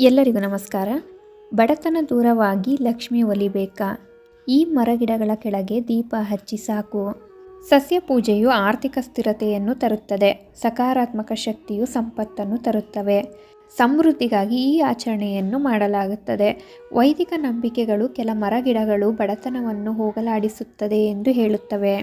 ಎಲ್ಲರಿಗೂ ನಮಸ್ಕಾರ. ಬಡತನ ದೂರವಾಗಿ ಲಕ್ಷ್ಮಿ ಒಲಿಬೇಕಾ? ಈ ಮರಗಿಡಗಳ ಕೆಳಗೆ ದೀಪ ಹಚ್ಚಿ ಸಾಕು. ಸಸ್ಯ ಪೂಜೆಯು ಆರ್ಥಿಕ ಸ್ಥಿರತೆಯನ್ನು ತರುತ್ತದೆ. ಸಕಾರಾತ್ಮಕ ಶಕ್ತಿಯು ಸಂಪತ್ತನ್ನು ತರುತ್ತವೆ. ಸಮೃದ್ಧಿಗಾಗಿ ಈ ಆಚರಣೆಯನ್ನು ಮಾಡಲಾಗುತ್ತದೆ. ವೈದಿಕ ನಂಬಿಕೆಗಳು ಕೆಲ ಮರಗಿಡಗಳು ಬಡತನವನ್ನು ಹೋಗಲಾಡಿಸುತ್ತದೆ ಎಂದು ಹೇಳುತ್ತವೆ.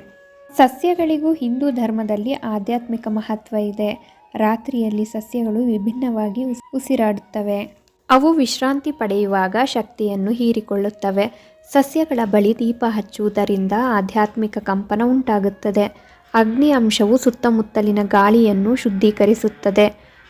ಸಸ್ಯಗಳಿಗೂ ಹಿಂದೂ ಧರ್ಮದಲ್ಲಿ ಆಧ್ಯಾತ್ಮಿಕ ಮಹತ್ವ ಇದೆ. ರಾತ್ರಿಯಲ್ಲಿ ಸಸ್ಯಗಳು ವಿಭಿನ್ನವಾಗಿ ಉಸಿರಾಡುತ್ತವೆ. ಅವು ವಿಶ್ರಾಂತಿ ಪಡೆಯುವಾಗ ಶಕ್ತಿಯನ್ನು ಹೀರಿಕೊಳ್ಳುತ್ತವೆ. ಸಸ್ಯಗಳ ಬಳಿ ದೀಪ ಹಚ್ಚುವುದರಿಂದ ಆಧ್ಯಾತ್ಮಿಕ ಕಂಪನ ಉಂಟಾಗುತ್ತದೆ. ಅಗ್ನಿ ಅಂಶವು ಸುತ್ತಮುತ್ತಲಿನ ಗಾಳಿಯನ್ನು ಶುದ್ಧೀಕರಿಸುತ್ತದೆ.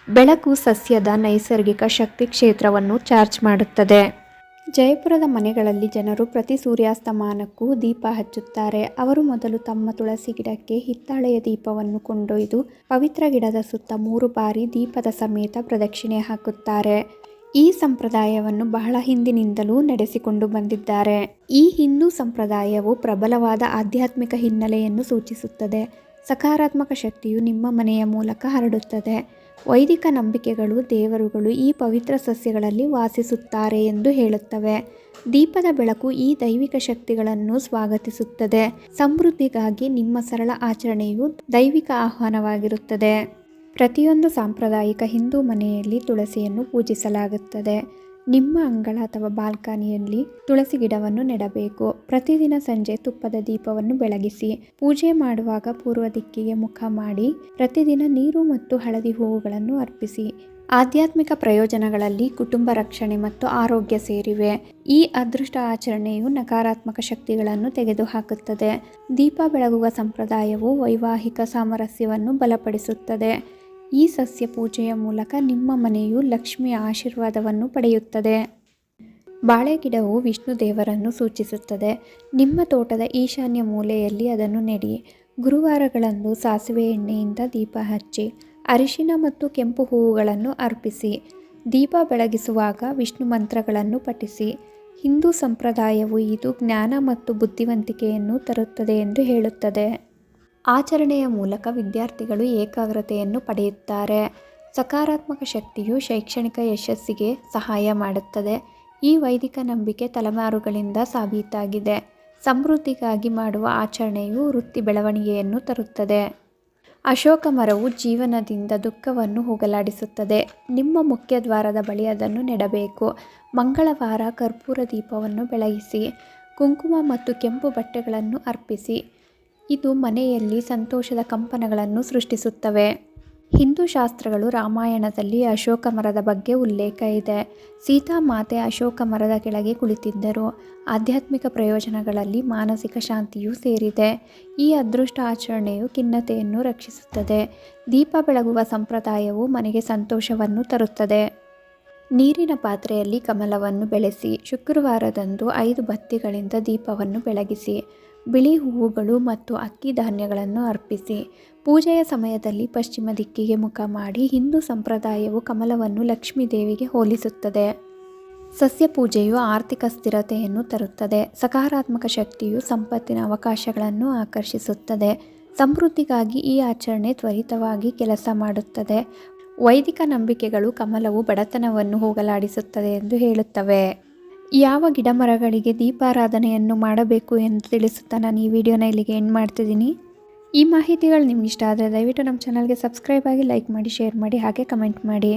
ಬೆಳಕು ಸಸ್ಯದ ನೈಸರ್ಗಿಕ ಶಕ್ತಿ ಕ್ಷೇತ್ರವನ್ನು ಚಾರ್ಜ್ ಮಾಡುತ್ತದೆ. ಜಯಪುರದ ಮನೆಗಳಲ್ಲಿ ಜನರು ಪ್ರತಿ ಸೂರ್ಯಾಸ್ತಮಾನಕ್ಕೂ ದೀಪ ಹಚ್ಚುತ್ತಾರೆ. ಅವರು ಮೊದಲು ತಮ್ಮ ತುಳಸಿ ಗಿಡಕ್ಕೆ ಹಿತ್ತಾಳೆಯ ದೀಪವನ್ನು ಕೊಂಡೊಯ್ದು ಪವಿತ್ರ ಗಿಡದ ಸುತ್ತ ಮೂರು ಬಾರಿ ದೀಪದ ಸಮೇತ ಪ್ರದಕ್ಷಿಣೆ ಹಾಕುತ್ತಾರೆ. ಈ ಸಂಪ್ರದಾಯವನ್ನು ಬಹಳ ಹಿಂದಿನಿಂದಲೂ ನಡೆಸಿಕೊಂಡು ಬಂದಿದ್ದಾರೆ. ಈ ಹಿಂದೂ ಸಂಪ್ರದಾಯವು ಪ್ರಬಲವಾದ ಆಧ್ಯಾತ್ಮಿಕ ಹಿನ್ನೆಲೆಯನ್ನು ಸೂಚಿಸುತ್ತದೆ. ಸಕಾರಾತ್ಮಕ ಶಕ್ತಿಯು ನಿಮ್ಮ ಮನೆಯ ಮೂಲಕ ಹರಡುತ್ತದೆ. ವೈದಿಕ ನಂಬಿಕೆಗಳು ದೇವರುಗಳು ಈ ಪವಿತ್ರ ಸಸ್ಯಗಳಲ್ಲಿ ವಾಸಿಸುತ್ತಾರೆ ಎಂದು ಹೇಳುತ್ತವೆ. ದೀಪದ ಬೆಳಕು ಈ ದೈವಿಕ ಶಕ್ತಿಗಳನ್ನು ಸ್ವಾಗತಿಸುತ್ತದೆ. ಸಮೃದ್ಧಿಗಾಗಿ ನಿಮ್ಮ ಸರಳ ಆಚರಣೆಯು ದೈವಿಕ ಆಹ್ವಾನವಾಗಿರುತ್ತದೆ. ಪ್ರತಿಯೊಂದು ಸಾಂಪ್ರದಾಯಿಕ ಹಿಂದೂ ಮನೆಯಲ್ಲಿ ತುಳಸಿಯನ್ನು ಪೂಜಿಸಲಾಗುತ್ತದೆ. ನಿಮ್ಮ ಅಂಗಳ ಅಥವಾ ಬಾಲ್ಕನಿಯಲ್ಲಿ ತುಳಸಿ ಗಿಡವನ್ನು ನೆಡಬೇಕು. ಪ್ರತಿದಿನ ಸಂಜೆ ತುಪ್ಪದ ದೀಪವನ್ನು ಬೆಳಗಿಸಿ. ಪೂಜೆ ಮಾಡುವಾಗ ಪೂರ್ವ ದಿಕ್ಕಿಗೆ ಮುಖ ಮಾಡಿ, ಪ್ರತಿದಿನ ನೀರು ಮತ್ತು ಹಳದಿ ಹೂವುಗಳನ್ನು ಅರ್ಪಿಸಿ. ಆಧ್ಯಾತ್ಮಿಕ ಪ್ರಯೋಜನಗಳಲ್ಲಿ ಕುಟುಂಬ ರಕ್ಷಣೆ ಮತ್ತು ಆರೋಗ್ಯ ಸೇರಿವೆ. ಈ ಅದೃಷ್ಟ ಆಚರಣೆಯು ನಕಾರಾತ್ಮಕ ಶಕ್ತಿಗಳನ್ನು ತೆಗೆದುಹಾಕುತ್ತದೆ. ದೀಪ ಬೆಳಗುವ ಸಂಪ್ರದಾಯವು ವೈವಾಹಿಕ ಸಾಮರಸ್ಯವನ್ನು ಬಲಪಡಿಸುತ್ತದೆ. ಈ ಸಸ್ಯ ಪೂಜೆಯ ಮೂಲಕ ನಿಮ್ಮ ಮನೆಯು ಲಕ್ಷ್ಮಿಯ ಆಶೀರ್ವಾದವನ್ನು ಪಡೆಯುತ್ತದೆ. ಬಾಳೆ ಗಿಡವು ವಿಷ್ಣು ದೇವರನ್ನು ಸೂಚಿಸುತ್ತದೆ. ನಿಮ್ಮ ತೋಟದ ಈಶಾನ್ಯ ಮೂಲೆಯಲ್ಲಿ ಅದನ್ನು ನೆಡಿ. ಗುರುವಾರಗಳಂದು ಸಾಸಿವೆ ಎಣ್ಣೆಯಿಂದ ದೀಪ ಹಚ್ಚಿ, ಅರಿಶಿನ ಮತ್ತು ಕೆಂಪು ಹೂವುಗಳನ್ನು ಅರ್ಪಿಸಿ, ದೀಪ ಬೆಳಗಿಸುವಾಗ ವಿಷ್ಣು ಮಂತ್ರಗಳನ್ನು ಪಠಿಸಿ. ಹಿಂದೂ ಸಂಪ್ರದಾಯವು ಇದು ಜ್ಞಾನ ಮತ್ತು ಬುದ್ಧಿವಂತಿಕೆಯನ್ನು ತರುತ್ತದೆ ಎಂದು ಹೇಳುತ್ತದೆ. ಆಚರಣೆಯ ಮೂಲಕ ವಿದ್ಯಾರ್ಥಿಗಳು ಏಕಾಗ್ರತೆಯನ್ನು ಪಡೆಯುತ್ತಾರೆ. ಸಕಾರಾತ್ಮಕ ಶಕ್ತಿಯು ಶೈಕ್ಷಣಿಕ ಯಶಸ್ಸಿಗೆ ಸಹಾಯ ಮಾಡುತ್ತದೆ. ಈ ವೈದಿಕ ನಂಬಿಕೆ ತಲೆಮಾರುಗಳಿಂದ ಸಾಬೀತಾಗಿದೆ. ಸಮೃದ್ಧಿಗಾಗಿ ಮಾಡುವ ಆಚರಣೆಯು ವೃತ್ತಿ ಬೆಳವಣಿಗೆಯನ್ನು ತರುತ್ತದೆ. ಅಶೋಕ ಮರವು ಜೀವನದಿಂದ ದುಃಖವನ್ನು ಹೋಗಲಾಡಿಸುತ್ತದೆ. ನಿಮ್ಮ ಮುಖ್ಯ ದ್ವಾರದ ಬಳಿ ಅದನ್ನು ನೆಡಬೇಕು. ಮಂಗಳವಾರ ಕರ್ಪೂರ ದೀಪವನ್ನು ಬೆಳಗಿಸಿ, ಕುಂಕುಮ ಮತ್ತು ಕೆಂಪು ಬಟ್ಟೆಗಳನ್ನು ಅರ್ಪಿಸಿ ಇದು ಮನೆಯಲ್ಲಿ ಸಂತೋಷದ ಕಂಪನಗಳನ್ನು ಸೃಷ್ಟಿಸುತ್ತವೆ. ಹಿಂದೂ ಶಾಸ್ತ್ರಗಳು ರಾಮಾಯಣದಲ್ಲಿ ಅಶೋಕ ಮರದ ಬಗ್ಗೆ ಉಲ್ಲೇಖ ಇದೆ. ಸೀತಾಮಾತೆ ಅಶೋಕ ಮರದ ಕೆಳಗೆ ಕುಳಿತಿದ್ದರು. ಆಧ್ಯಾತ್ಮಿಕ ಪ್ರಯೋಜನಗಳಲ್ಲಿ ಮಾನಸಿಕ ಶಾಂತಿಯೂ ಸೇರಿದೆ. ಈ ಅದೃಷ್ಟ ಆಚರಣೆಯು ಖಿನ್ನತೆಯನ್ನು ರಕ್ಷಿಸುತ್ತದೆ. ದೀಪ ಬೆಳಗುವ ಸಂಪ್ರದಾಯವು ಮನೆಗೆ ಸಂತೋಷವನ್ನು ತರುತ್ತದೆ. ನೀರಿನ ಪಾತ್ರೆಯಲ್ಲಿ ಕಮಲವನ್ನು ಬೆಳೆಸಿ, ಶುಕ್ರವಾರದಂದು ಐದು ಬತ್ತಿಗಳಿಂದ ದೀಪವನ್ನು ಬೆಳಗಿಸಿ ಬಿಳಿ ಹೂವುಗಳು ಮತ್ತು ಅಕ್ಕಿ ಧಾನ್ಯಗಳನ್ನು ಅರ್ಪಿಸಿ. ಪೂಜೆಯ ಸಮಯದಲ್ಲಿ ಪಶ್ಚಿಮ ದಿಕ್ಕಿಗೆ ಮುಖ ಮಾಡಿ ಹಿಂದೂ ಸಂಪ್ರದಾಯವು ಕಮಲವನ್ನು ಲಕ್ಷ್ಮೀ ದೇವಿಗೆ ಹೋಲಿಸುತ್ತದೆ. ಸಸ್ಯ ಪೂಜೆಯು ಆರ್ಥಿಕ ಸ್ಥಿರತೆಯನ್ನು ತರುತ್ತದೆ. ಸಕಾರಾತ್ಮಕ ಶಕ್ತಿಯು ಸಂಪತ್ತಿನ ಅವಕಾಶಗಳನ್ನು ಆಕರ್ಷಿಸುತ್ತದೆ. ಸಮೃದ್ಧಿಗಾಗಿ ಈ ಆಚರಣೆ ತ್ವರಿತವಾಗಿ ಕೆಲಸ ಮಾಡುತ್ತದೆ. ವೈದಿಕ ನಂಬಿಕೆಗಳು ಕಮಲವು ಬಡತನವನ್ನು ಹೋಗಲಾಡಿಸುತ್ತದೆ ಎಂದು ಹೇಳುತ್ತವೆ. ಯಾವ ಗಿಡಮರಗಳಿಗೆ ದೀಪಾರಾಧನೆಯನ್ನು ಮಾಡಬೇಕು ಎಂದು ತಿಳಿಸುತ್ತಾ ನಾನು ಈ ವಿಡಿಯೋನ ಇಲ್ಲಿಗೆ ಎಂಡ್ ಮಾಡ್ತಿದ್ದೀನಿ. ಈ ಮಾಹಿತಿಗಳು ನಿಮ್ಗೆ ಇಷ್ಟ ಆದರೆ ದಯವಿಟ್ಟು ನಮ್ಮ ಚಾನಲ್ಗೆ ಸಬ್ಸ್ಕ್ರೈಬ್ ಆಗಿ ಲೈಕ್ ಮಾಡಿ ಶೇರ್ ಮಾಡಿ, ಹಾಗೆ ಕಮೆಂಟ್ ಮಾಡಿ.